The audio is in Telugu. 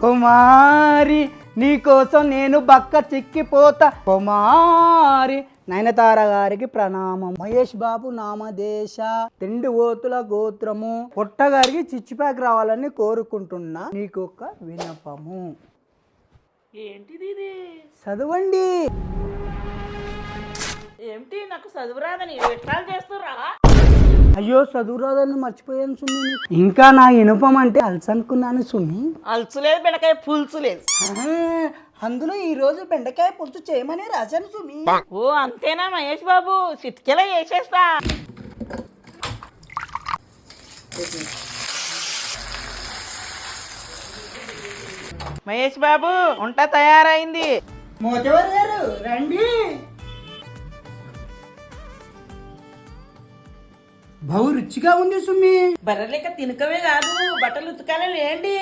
కుమారి నీకోసం నేను బక్క చిక్కిపోతా. కుమారి నయనతార గారికి ప్రణామం. మహేష్ బాబు నామదేశ తిండి ఓతుల గోత్రము. పొట్ట గారికి చిచ్చు ప్యాక్ రావాలని కోరుకుంటున్నా. నీకు ఒక వినపము. ఏంటిది ఇది? చదవండి. ఏమిటి? నాకు చదువు రాదని విట్రాలు చేస్తురా అయ్యో చదువురాదని మర్చిపోయాను సుమి. ఇంకా నా ఇనుపం అంటే అలసి అనుకున్నాను సుమి అలుసు లేదు బెండకాయ పులుసు లేదు. ఆ, అందులో ఈ రోజు బెండకాయ పులుసు చేయమని రాశాను సుమి ఓ అంతేనా మహేష్ బాబు? చిటికెలా వేసేస్తా. మహేష్ బాబు వంట తయారైంది. మోతవర్ గారు బహు రుచిగా ఉంది సుమ్మి బర్రెలేక తినకమే కాదు బట్టలు ఉతకాలి లేండి.